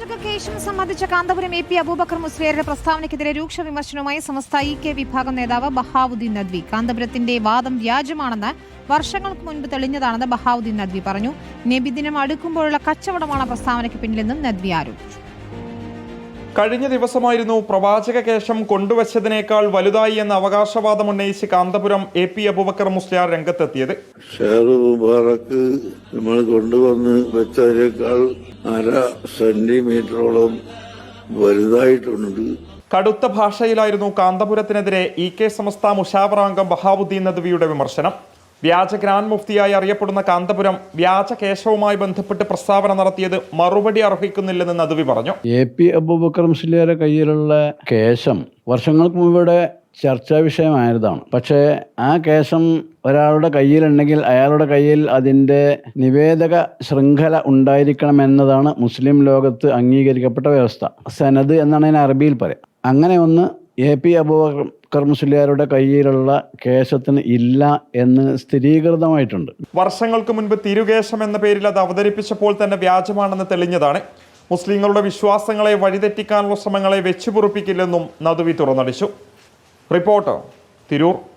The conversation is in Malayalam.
പ്രവാചക കേസും സംബന്ധിച്ച കാന്തപുരം എ പി അബൂബക്കർ മുസ്ലിയരുടെ പ്രസ്താവനയ്ക്കെതിരെ രൂക്ഷ വിമർശനവുമായി സമസ്ത ഇ കെ വിഭാഗം നേതാവ് ബഹാവുദ്ദീൻ നദ്വി. കാന്തപുരത്തിന്റെ വാദം വ്യാജമാണെന്ന് വർഷങ്ങൾക്ക് മുൻപ് തെളിഞ്ഞതാണെന്ന് ബഹാവുദ്ദീൻ നദ്വി പറഞ്ഞു. നബിദിനം അടുക്കുമ്പോഴുള്ള കച്ചവടമാണ് പ്രസ്താവനയ്ക്ക് പിന്നിലെന്നും നദ്വി ആരോപിച്ചു. കഴിഞ്ഞ ദിവസമായിരുന്നു പ്രവാചക കേശം കൊണ്ടുവച്ചതിനേക്കാൾ വലുതായി എന്ന അവകാശവാദം ഉന്നയിച്ച് കാന്തപുരം എ പി അബുബക്കർ മുസ്ലിയാർ രംഗത്തെത്തിയത്. ഷെയർ മുബാറക്ക് നമ്മൾ കൊണ്ടുവന്ന് വെച്ചതിനേക്കാൾ അര സെന്റിമീറ്ററോളം വലുതായിട്ടുണ്ട്. കടുത്ത ഭാഷയിലായിരുന്നു കാന്തപുരത്തിനെതിരെ ഇ കെ സമസ്ത മുഷാവറാംഗം ബഹാബുദ്ദീൻ നദ്വിയുടെ വിമർശനം. വ്യാജ ഗ്രാൻഡ് മുഫ്തിയായി അറിയപ്പെടുന്ന കാന്തപുരം വ്യാജ കേശവുമായി ബന്ധപ്പെട്ട് പ്രസ്താവന നടത്തിയത് മറുപടി അർഹിക്കുന്നില്ലെന്ന് നദുവി പറഞ്ഞു. എ പി അബൂബക്കർ മുസ്ലിയാരെ കയ്യിലുള്ള കേശം വർഷങ്ങൾക്ക് മുമ്പിടെ ചർച്ചാ വിഷയമായതാണ്. പക്ഷേ ആ കേശം ഒരാളുടെ കയ്യിലുണ്ടെങ്കിൽ അയാളുടെ കയ്യിൽ അതിന്റെ നിവേദക ശൃംഖല ഉണ്ടായിരിക്കണമെന്നതാണ് മുസ്ലിം ലോകത്ത് അംഗീകരിക്കപ്പെട്ട വ്യവസ്ഥ. സനദ് എന്നാണ് അതിന് അറബിയിൽ പറയാം. അങ്ങനെ ഒന്ന് എ പി അബൂബക്കർ മുസ്ലിയാരുടെ കയ്യിലുള്ള കേശത്തിന് ഇല്ല എന്ന് സ്ഥിരീകൃതമായിട്ടുണ്ട്. വർഷങ്ങൾക്ക് മുൻപ് തിരുകേശം എന്ന പേരിൽ അത് അവതരിപ്പിച്ചപ്പോൾ തന്നെ വ്യാജമാണെന്ന് തെളിഞ്ഞതാണ്. മുസ്ലിങ്ങളുടെ വിശ്വാസങ്ങളെ വഴിതെറ്റിക്കാനുള്ള ശ്രമങ്ങളെ വെച്ചുപുറപ്പിക്കില്ലെന്നും നദുവി തുറന്നടിച്ചു. റിപ്പോർട്ടർ തിരൂർ.